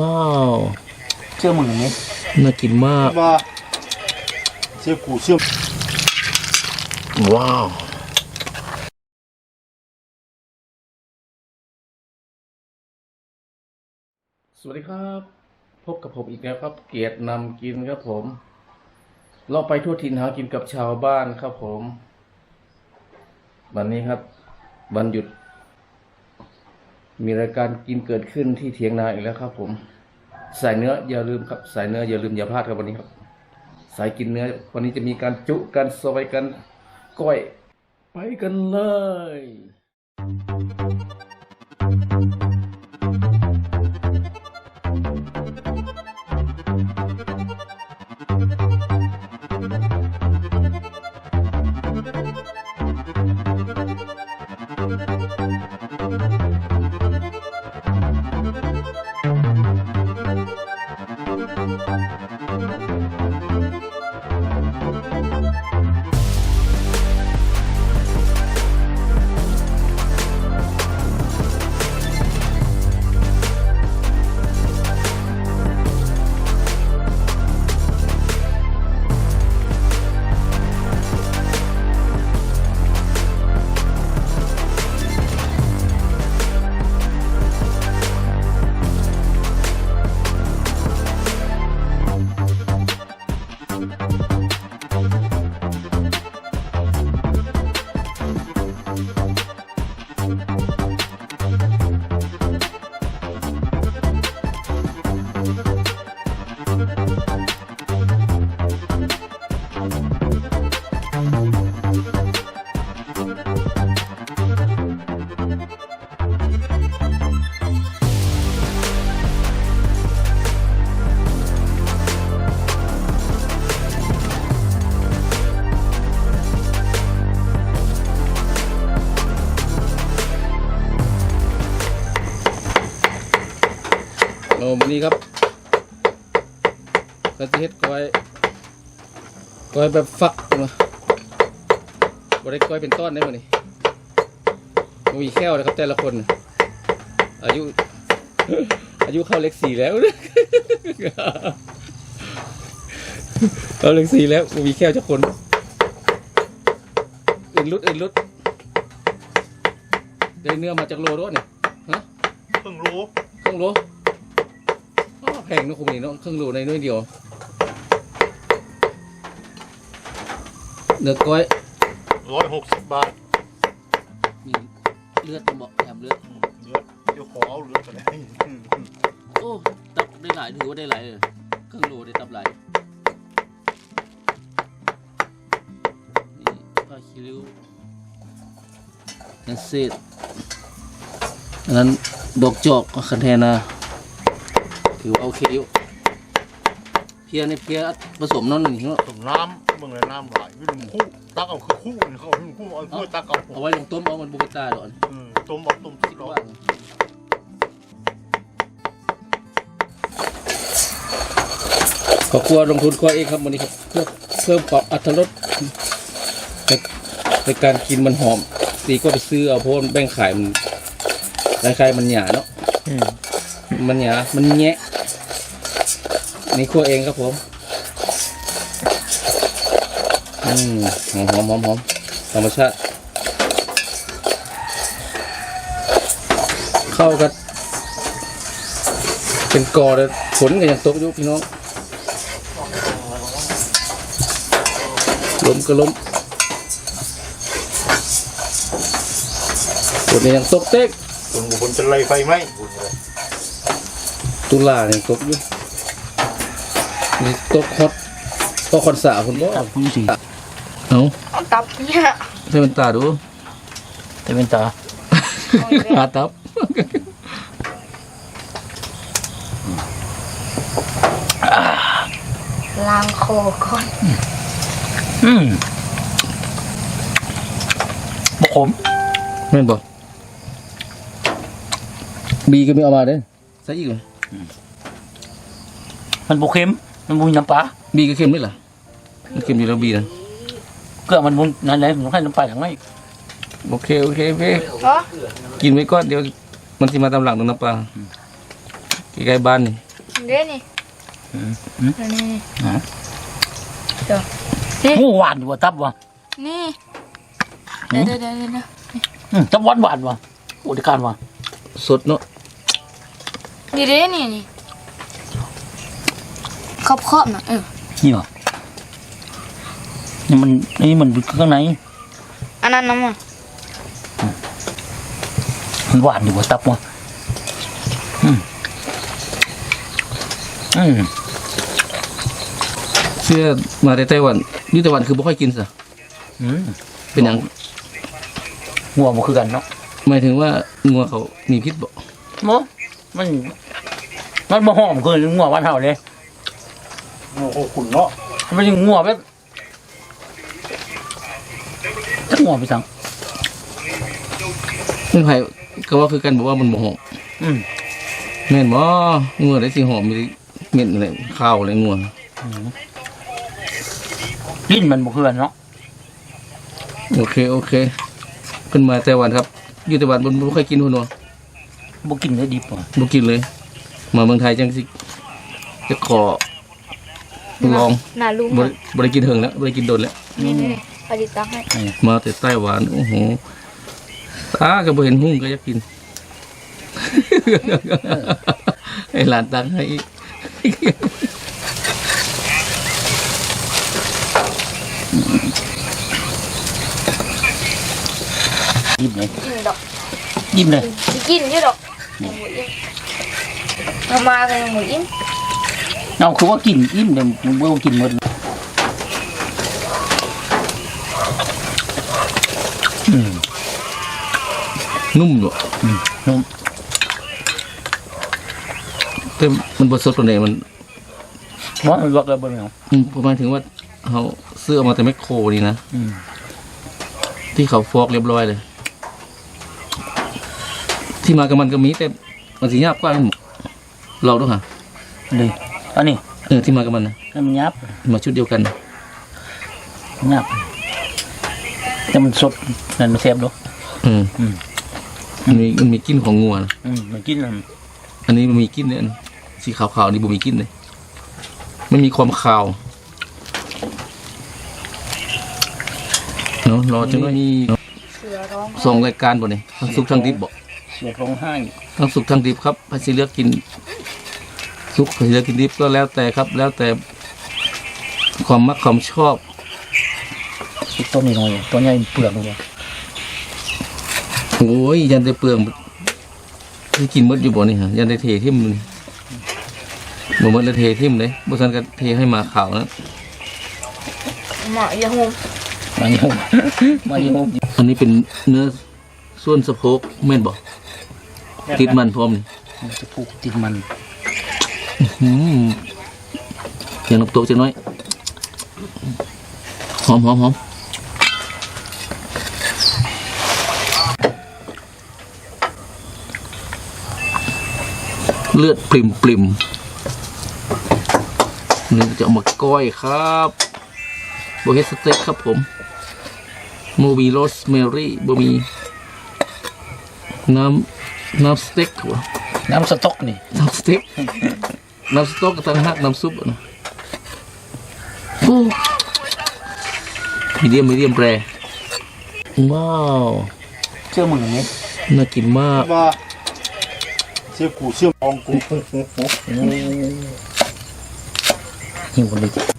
ว้าวเชื่อมึงไหมน่ากินมากว่าเชื่อกูเชื่อว้าวสวัสดีครับ พบกับผมอีกแล้วครับ เกียรตินำกินครับผม เราไปทั่วถิ่นหากินกับชาวบ้านครับผม วันนี้ครับ วันหยุด มีรายการกินเกิดขึ้นที่เถียงนาอีกแล้วครับ ผมสายเนื้ออย่าลืมครับ สายเนื้ออย่าลืมอย่าพลาดครับวันนี้ครับ สายกินเนื้อ วันนี้จะมีการจุกันซอยกันก้อย ไปกันเลย นี้ครับกระเฮ็ดก้อยก้อยแบบฟักมาบได้ก้อยเป็นต้อนได้มานี่มีแค่วนะครับแต่ละคนอายุ อายุเข้าเลขสี่แล้วเข้าเลขสี่แล้วมีแค่วจะคนอื่นรุดอื่นรุดได้เนื้อมาจากโลด้วยเนี่ยฮะเพิ่งรู้ครึ่งโลอ้าวแพงเนอะคุณนี่เนาะครึ่งโลในน้อยเดียวเนื้อก้อยร้อยหกสิบบาทมีเลือดต้องบอกแถมเลือดเลือดเดี๋ยวขอเอาเลือดไปเลยโอ้ตับได้หลายถือว่าได้หลายเลยครึ่งโลได้ตับหลายนี่ผ้าคีริ้วนั่นเศษอันนั้นดอกจอกก็คันแทนนะ ถือว่าโอเคอยู่เพียในเพียผสมนั่นนี่เนาะต้มน้ำเมืองเลยน้ำไหลไม่รู้คู่ตักเอาคือคู่นี่เขาเอาคือคู่เอาเพื่อตักเอาเอาไว้ลงต้มเอามันบุกตาดอนอืมต้มเอาต้มคิติดดร้อว่านขอบครัวลงทุนครัวเองครับวันนี้ครับเพื่อเพิ่มความอรรถรสในในการกินมันหอมตีก็ไปซื้อเอาเพราะมันแบ่งขายมันคล้ายๆมันหยาเนาะมันหยามันแงะ นี่ครัวเองครับผมอืมหอมหอมหอมหอมธรรมชาติเข้ากันเป็นกอเลยฝนก็ยังตกอยู่พี่น้องลมก็ลมฝนก็ยังตกเต็กคุณบุญจะไล่ไฟไหมบุญเลยตุลาเนี่ยตกอยู่ นี่ตกฮอตก็คอนสาคุณบ่ตับคุณสิเอาเอาตับเนี่ยใช้เป็นตาดูแต่เป็นตาหาตับล้างคอก่อนอืมบกขมแม่นบ่บีก็ไม่เอามาเด้อใส่อีกเลยมันบกเค็ม มันบุญน้ำปลาบีก็เค็มด้วยล่ะมันเค็มอยู่แล้วบีนะเกลือมันบุญนั่นแหละผมให้น้ำปลาอย่างไรโอเคโอเคโอเคเนาะกินไว้ก่อนเดี๋ยวมันสิมาตามหลังตรงน้ำปลาใกล้ๆบ้านนี่เด้นี่อืมอืมนี่นี่อะเดี๋ยวโอ้หวานอยู่ว่ะตับว่ะนี่เดี๋ยวเดี๋ยวเดี๋ยวเดี๋ยวอืมตับหวานหวานว่ะโอ้ดีการว่ะสดเนาะนี่เด้นี่นี่ ครอบครอบๆนะเออนี่ว่ะนี่มันนี่มันข้างในอันนั้นน้ำมันมันหวานอยู่ว่ะตับว่ะอืมอืมเสื้อมาแต่ไต้หวันอยี่ไต้หวันคือบ่ค่อยกินซะอืมเป็นหยังงัวมันคือกันเนาะหมายถึงว่างัวเขามีพิษบ่โมมัน มันบ่หอมคืองัวบ้านเฮาเลย โอ้โหขุนเนาะมันเป็นงัวแบบจะงัวไปสั่งเพิ่นไผก็ว่าคือกันบอกว่ามันบ่หอมอืมแม่นบ่งัวได้สิหอมมีเม็ดอะไรข้าวอะไรงัวลิ้นมันบ่คือกันเนาะโอเคโอเคเพิ่นมาไต้หวันครับ อยู่ไต้หวันบ่บ่ค่อยกินพุ่นว่าบ่กินได้ดิบว่ะบ่กินเลย มาเมืองไทยจังสิจะขอ ลองหนาลุงบ่อะได้บ่ได้กินเถิงแล้วบ่ได้กินโดนแล้วนี่นี่นี่ผลิตตั้งให้มาแต่ไต้หวันโอ้โหตาก็บ่เห็นหุ้งก็อยากกินไอ้หลานตังให้อีกดิบเลยกินดอกดิบเลยสิกินอยู่ดอกหมูอิ่มเอามากันหมูอิ่ม เอาคือว่ากินอิ่มเดี๋ยวมึงบ่ต้องกินหมดเลยอืมนุ่มอยู่อืมนุ่มแต่มันบ่สดปานใดมันบ่มันบอกแล้วบ่แม่นอืมประมาณถึงว่าเขาซื้อเอามาแต่แมคโครนี่นะอืมที่เขาฟอกเรียบร้อยเลย ที่มากับมันก็มีแต่มันสิยากกว่ามันหมดเราด้วยค่ะเลย อันนี้เออที่มากับมันนะให้มันยับมาชุดเดียวกันนะยับแต่มันสดนั่นมันแซ่บเด้ออืมอืมมันมีมันมีกลิ่นของงัวนะอืมมันกินแล้วอันนี้มันมีกลิ่นเนี่ยอันสีขาวๆนี่บ่มีกลิ่นเลยไม่มีความคาวเนาะรอจนว่ามีเสือร้องสองรายการบ่เนี่ยทั้งสุกทั้งดิบบ่เสียร้องไห้ทั้งสุกทั้งดิบครับพัชเลือกกิน สุกพัชเลือกกินดิบก็แล้วแต่ครับ แล้วแต่ความมักความชอบอีกตัวนี้หน่อยตัวใหญ่เปลือกเลยโอ้ยยันได้เปลืองที่กินหมดอยู่บ่นี่ฮะยันได้เททิ่มเลยบ่หมดแล้วเททิ่มเลยบ่ซันก็เทให้หมาขาวนะหมาอย่าหุมมาโยมมาโยมอันนี้เป็นเนื้อส่วนสะโพกแม่นบ่ติดมันพร้อมนี่มันจะผูกติดมัน อืมอย่างน้ำตกจังน้อยหอมหอมหอมเลือดปริ่มปริมๆนี่จะเอามาก้อยครับโบเฮดสเต็กครับผมโมบีโรสเมรี่บมีน้ำน้ำสเต็กวะน้ำสต๊อกนี่น้ำสเต็ก น้ำสต๊อกกับตั้งหักน้ำซุปอะนะโอ้มีเดียมมีเดียมแปรว้าวเชื่อมึงอย่างนี้น่ากินมากว่าเสียกูเสียมองกูหิวคนเ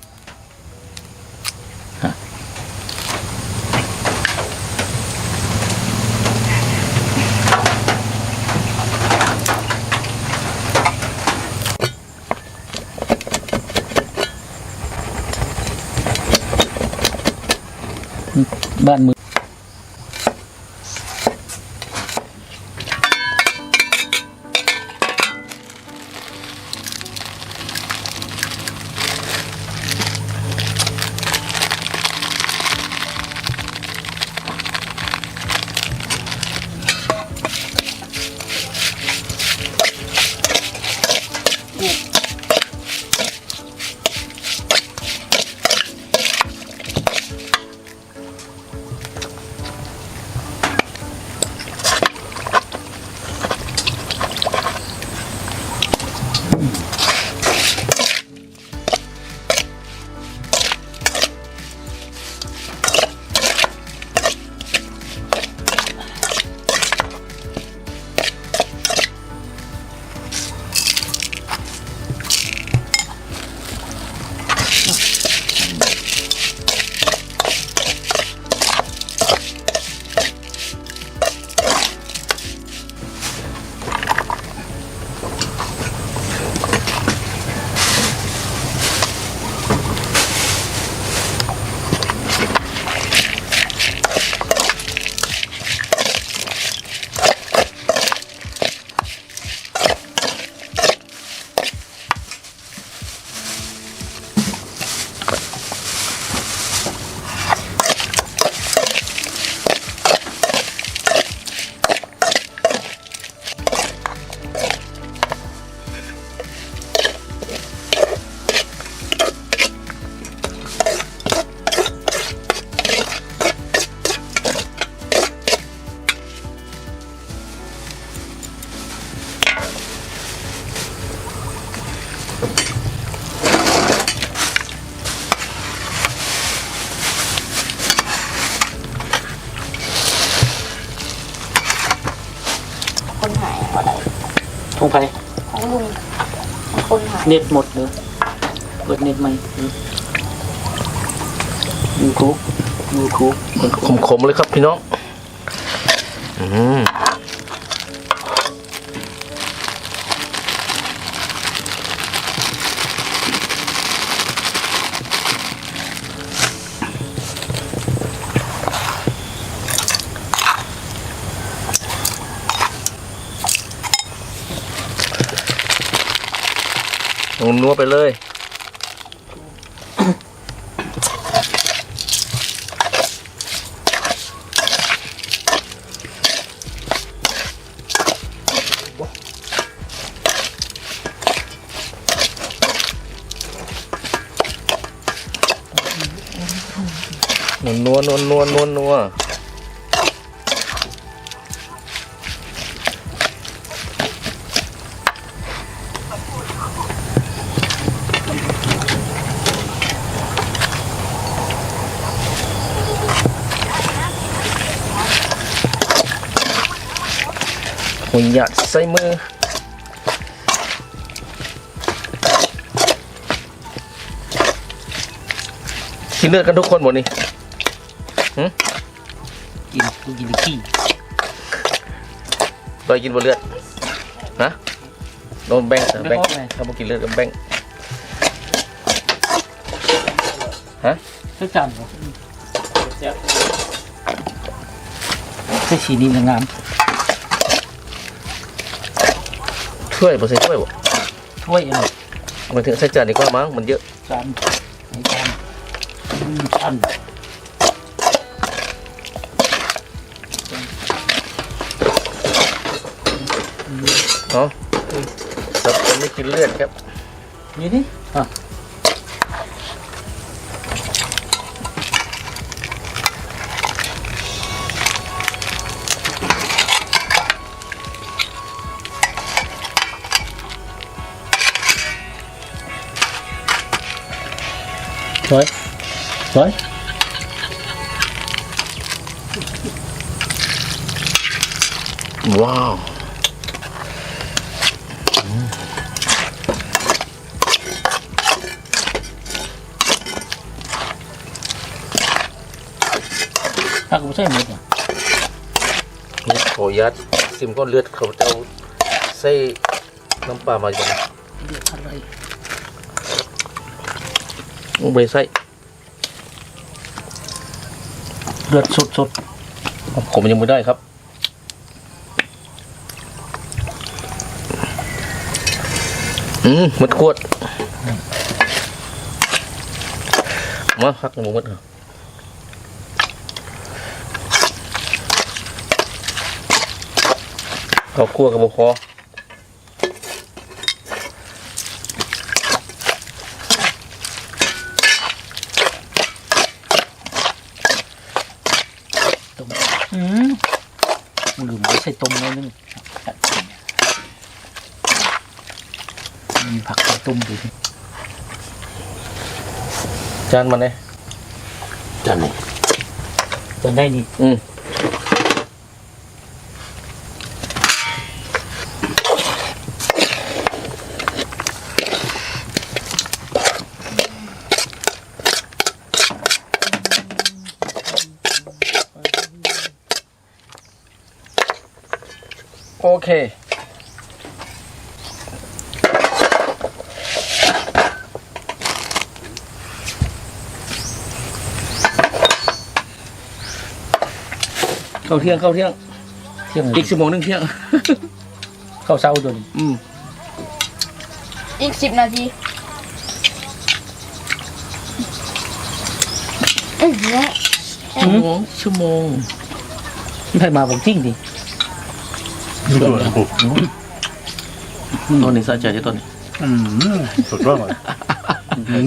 บ้านมือทง เน็ตหมดเลยเปิดเน็ตไหมยูทูบยูทูบขมๆเลยครับพี่น้อง อืม นัวไปเลยนัวนัวนัวนัวนัวนั หุ่นหยัดใส่มือกินเลือดกันทุกคนหมดนี่กินกูกินขี้โดยกินบนเลือดนะโดนแบ่งแบ่งถ้าบ่กินเลือดก็แบ่งสักจานเหรอใส่สีนี้งาม ช่วยบ่ใส่ช่วยบ่ถ้วยอะไรมันถึงใส่จานดีกว่ามั้งมันเยอะจานไหนจานอืมจานเนาะครับผมไม่กินเลือดครับนี่นี่อะ สวยสวยว้าวถ้ากูใส่หมดอะนี่ขอยัดซิมก้อนเลือดเขาจะเอาใส่น้ำปลามาอย่าง เดือดอะไร ลงไปใส่เดือดสดสดผมยังไม่ได้ครับอืมหมดขวดมาพักหมูหมดเหรอเอาคั่วกับบุคอ ต้มอืมมึงลืมไว้ใส่ต้มเลย นึงมีผักใส่ต้มดูสิจานมันเลยจานไหนจานได้นี่อืม เคเข้าเที่ยงเข้าเที่ยง เที่ยงอีกชั่วโมงหนึงเที่ยงข้าวเช้าดนอืมอีกสิบนาทีอือเนี่ยชั่วโมงชั่วโมง ไม่ให้มาผมจริงดิ ตัวปุ๊บตอนนี้สะใจจะตอนนี้อืมสุดยอดเลย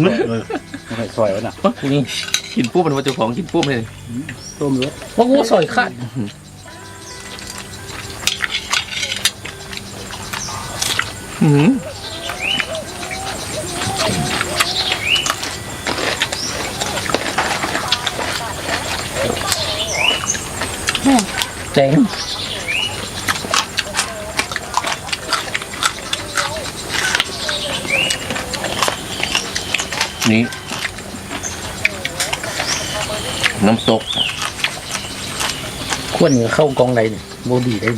นึกเลยไม่ซอยวะน่ะทีนี้กินปุ๊บมันว่าเจ้าของกินปุ๊บเลยต้มเลือดว่ากูซอยขาดอืม น้ำตกควรจะเข้ากองใดเนี่ยโบดีได้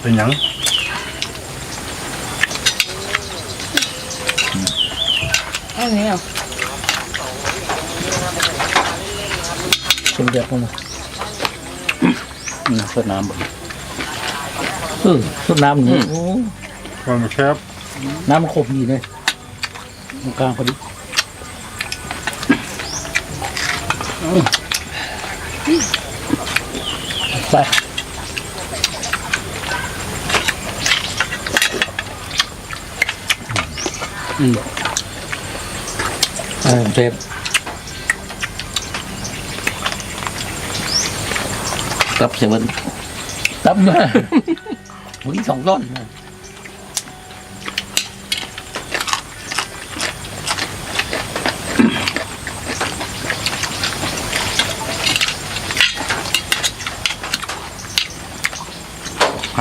เป็นหยังอันนี้เหรอเป็นเดือดลงมาอืมสดน้ำบ่เออสดน้ำนี่โอ้มันแคบน้ำมันขบดีเลยตรงกลางพอดีอืม ไปอืมเออเซฟรับเสียงมันตับมาหมุนสองต้น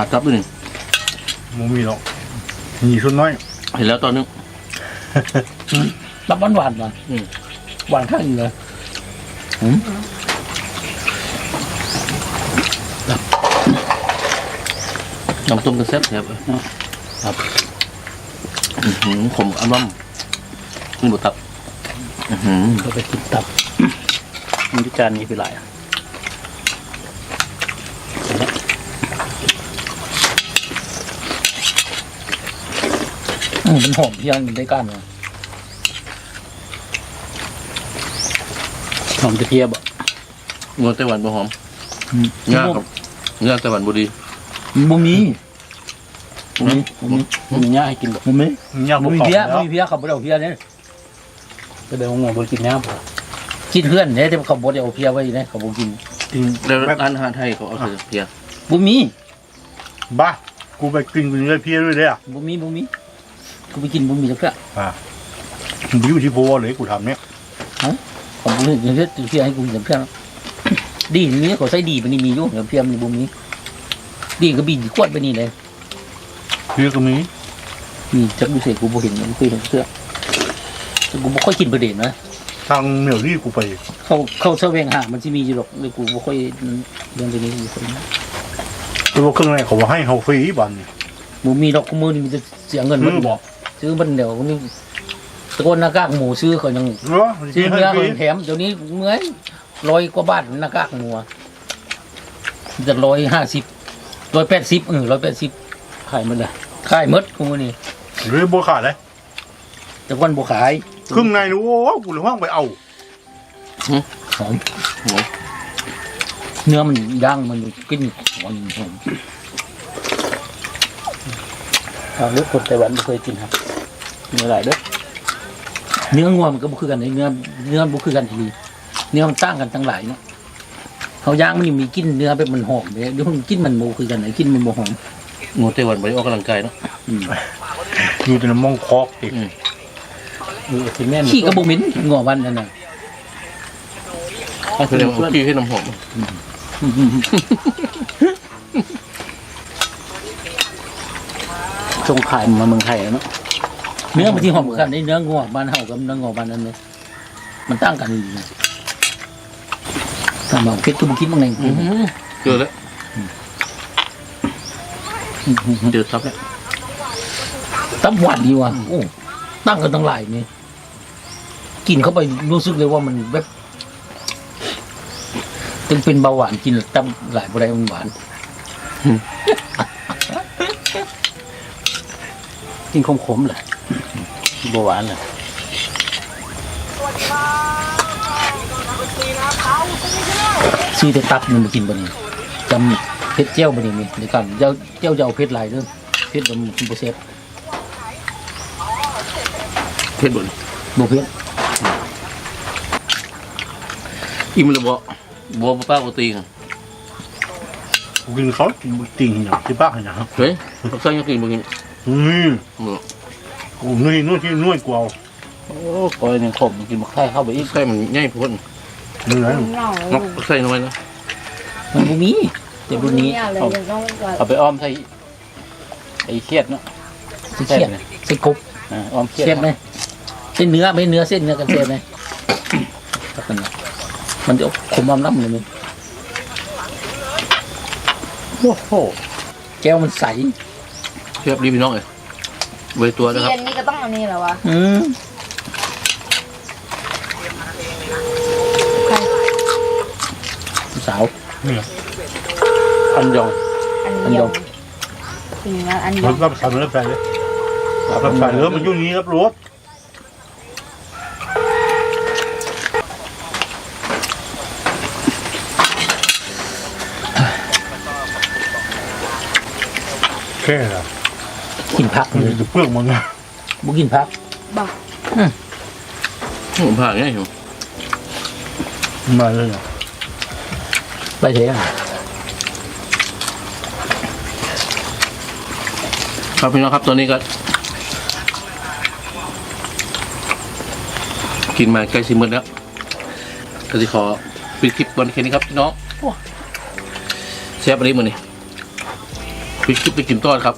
หาทับด้วยหนึ่งมูมีหรอกมีชุดน้อย เห็นแล้วตอนนึงตับหวานหวานๆมาอืมหวานข้างอยู่เลยอืมน้ำต้มกันแซ่บแซ่บครับอื้อหือขมอร่ำนี่บดตับอื้อหือก็ไปกินตับมันที่จานนี้ไปหลาย อะอืมมันหอมยังได้ก้านเลยหอมกระเทียมอะเนื้อไต้หวันบ่หอมเนื้อครับเนื้อไต้หวันบ่ดีบุมีบุมีบุมีบุมีเนี่ยให้กินแบบบุมียากบุบ่มีเข้าเพี้ยแล้บุวมีเพี้ยขับรถเอาเพี้ยเนี่ยจะไปห้องหมอกินน้ำกินเพื่อนเนี่ยที่เขาบดเอาเพี้ยไว้เนี่ยเขาบอกกินจริงแล้วร้านอาหารไทยเขาเอาใส่เพียบุมีบ้ากูไปกินกูเลยเพี้ยด้วยเด้อบุมีบุมี กูไปกินบุมีแล้วก็อ่ามึงอยู่ที่โพเลยกูทำเนี่ยเขาบุมีอย่างเงี้ยเพี้ยให้กูอย่างเพี้ยดีนี้เขาใส่ดีไปนี่มีอยู่อย่างเพี้ยมันบุมีดีก็บีขวดไปนี่เลยเพี้ยก็มีมีจักดูเสียกูบ่เห็นมันเคยเห็นเพื่อแต่กูบ่ค่อยกินประเด็นนะทางเหนียวที่กูไปเขาเขาเสวงหามันจะมีอยู่หรอกเลยกูบ่ค่อยเรื่องตัวนี้กูบ่ค่อยตัวเครื่องในเขาว่าให้เฮาฟรีบันนี่หมูมีดอกกูมือนี่มันจะเสียเงินอืมันมบอก ซื้อมันเดี๋ยวนี่ตะโกนหน้ากากหมูซื้อเขายังเหรอซื้อเนื้อให้ฟเขารียังแถมเดี๋ยวนี้เมื่อยร้อยกว่าบาทหน้ากากหมูอะจะร้อยห้าสิบร้อยแปดสิบเออร้อยแปดสิบขายหมันเลยขายหมดกูมือนี่หรือบ่ขาดเลยแต่วันบ่ขายเครื่องในนู้โอ้กูเลยว่างไปเอาหอมหอมเนื้อมันย่างมันกินหอมหอม เอาเลือกคนไต้หวันไม่เคยกินครับ เนื้อหลายเด้อเนื้องัวมันก็บุคือกันเลยเนื้อเนื้อบุคือกันทีนี้เนื้อมันตั้งกันทั้งหลายเนาะเขาย่างมันยังมีกลินเนื้อแบบมันหอมเลยเดี๋ยวมันกลินมันโมคือกันไหนกินมันโมหอมหนูไต้หวันบ่ได้ออกกำลังกายเนาะอืมอยู่แต่น้ำมองคอกติเออคือแม่นขี้กระบุมินงัววันนั่นน่ะเขาเรียกว่าขี้ให้น้ำหอมส่งขายมาเมืองไทยแล้วเนาะ เนื้อมันที่หอมกันไอ้เนื้องัวบ้านเฮากับเนื้องัวบ้านนั้นเลยมันตั้งกันอยู่นะถ้าบอกเพชรก็บุกินบ้างไงอื้อหือเจอแล้วเจอทับแล้วตับหวานดีว่ะโอ้ตั้งกันตั้งหลายนี่กินเข้าไปรู้สึกเลยว่ามันแบบจึงเป็นเบาหวานกินตับหลายบ่ได้มันหวานกินขมๆเลยเบาหวานเลยซื้อแต่ตับมันมากินบ่นี่จำเพชรเจ้าบ่นี่มีในการเจ้าเจ้าจะเอาเพชรหลายเด้อเพชรมันกินบ่เซฟเพชรบ่นบ่เพชรอิ่มเลยบ่บ่บ่ป้าบ่ตีกันกูกินเขาติ่งอย่างที่บ้าอย่างเฮ้ยเขาใส่ยังกินบ่กินอืมบ่ กูนุ่ยนุ่ยที่นุ่ยกูเอาโอ้ปล่อยเนี่ยขมกินบักไข่เข้าไปอีกใส่มันใหญ่โพ้นนุ่ยนะเน่ามักใส่น้อยนะมันบ่มีแต่รุ่นนี้อะไรเอายังต้องแบบเอาไปอ้อมใส่ไอ้เครียดเนาะใส่เครียดใส่กบอ่าอ้อมเครียดไหมแกส้นเนื้อไม่เนื้อเส้นเนื้อกันเส้นไหมตักกันนะมันจะขมน้ำๆเลยมึงโอ้โหแก้วมันใสเทียบดีพี่น้องเลย ไว้ตัวนะครับเทียนนี่ก็ต้องอันนี้เหรอวะอืมใครสาวนี่แหละอันยอง อันอันเดียยอวงถึงนะอันเดียรัวบรับสารรับแฟนเลยรับสารเรือมันยุ่งนี้ครับรถแค่ละ กินพักมันเลยจะเปลือกมันนะบุกินพักบอกผมผ่านง่ายอยู่มาเลยนะไปเถอะครับพี่น้องครับตัวนี้ก็ กินมาใกล้สิหมืดแล้วก็จะขอปิดคลิปวันแค่นี้ครับพี่น้องแซ่บอะไรมือนี่ปิดคลิปไปกินต้อนครับ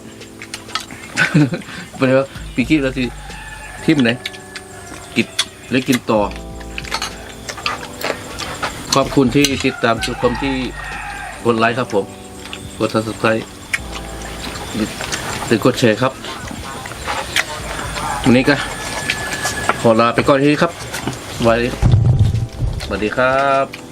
เป็นไงวะปิดคลิปแล้วสิทิมไหนกินแล้วกินต่อ ขอบคุณที่ติดตามทุกคนที่กดไลค์ครับผม กด subscribe หรือกดแชร์ครับ วันนี้ก็ขอลาไปก่อนที่ครับ ไว้สวัสดีครับ